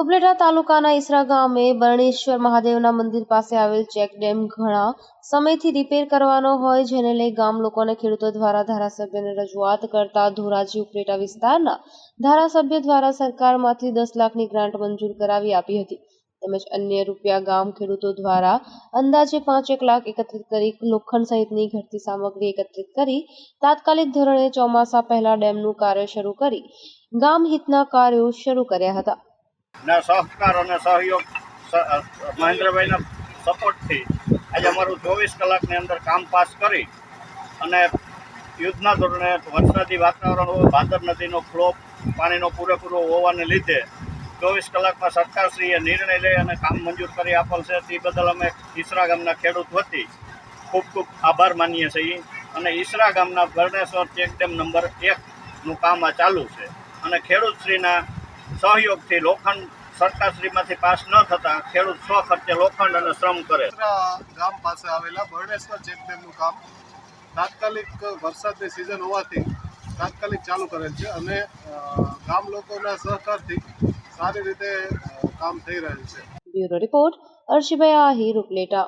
ઉપલેટા તાલુકાના ઈસરા ગામે બરણેશ્વર મહાદેવના મંદિર પાસે આવેલ ચેક ડેમ ઘણા સમયથી રિપેર કરવાનો હોય, જેને લઈ ગામ લોકોને ખેડૂતો દ્વારા ધારાસભ્યને રજૂઆત કરતા ધોરાજી ઉપલેટા વિસ્તારના ધારાસભ્ય દ્વારા સરકારમાંથી દસ લાખની ગ્રાન્ટ મંજૂર કરાવી આપી હતી. તેમજ અન્ય રૂપિયા ગામ ખેડૂતો દ્વારા અંદાજે પાંચેક લાખ એકત્રિત કરી લોખંડ સહિતની ઘટતી સામગ્રી એકત્રિત કરી તાત્કાલિક ધોરણે ચોમાસા પહેલા ડેમનું કાર્ય શરૂ કરી ગામ હિતના કાર્યો શરૂ કર્યા હતા. ના, સહકાર અને સહયોગ મહેન્દ્રભાઈના સપોર્ટથી આજે અમારું ચોવીસ કલાકની અંદર કામ પાસ કરી અને યુદ્ધના ધોરણે વરસાદી વાતાવરણ હોય, ભાદર નદીનો ફ્લો પાણીનો પૂરેપૂરો હોવાને લીધે ચોવીસ કલાકમાં સરકારશ્રીએ નિર્ણય લઈ અને કામ મંજૂર કરી આપેલ છે. તે બદલ અમે ઈસરા ગામના ખેડૂત વતી ખૂબ ખૂબ આભાર માનીએ છીએ અને ઈસરા ગામના ગરણેશ્વર ચેકડેમ નંબર એકનું કામ આ ચાલુ છે. અને ખેડૂતશ્રીના સહયોગથી લોખંડ સરકારશ્રીમાંથી પાસ ન થતાં ખેડૂત સ્વ ખર્ચે લોખંડ અને શ્રમ કરે. ગામ પાસે આવેલા બરણેશ્વર ચેકડેમનું કામ તાત્કાલિક વરસાદની સિઝન હોવાથી તાત્કાલિક ચાલુ કરેલ છે અને ગામ લોકોના સહકારથી સારી રીતે કામ થઈ રહ્યું છે. Bureau report Arshibhai Ahir Upleta.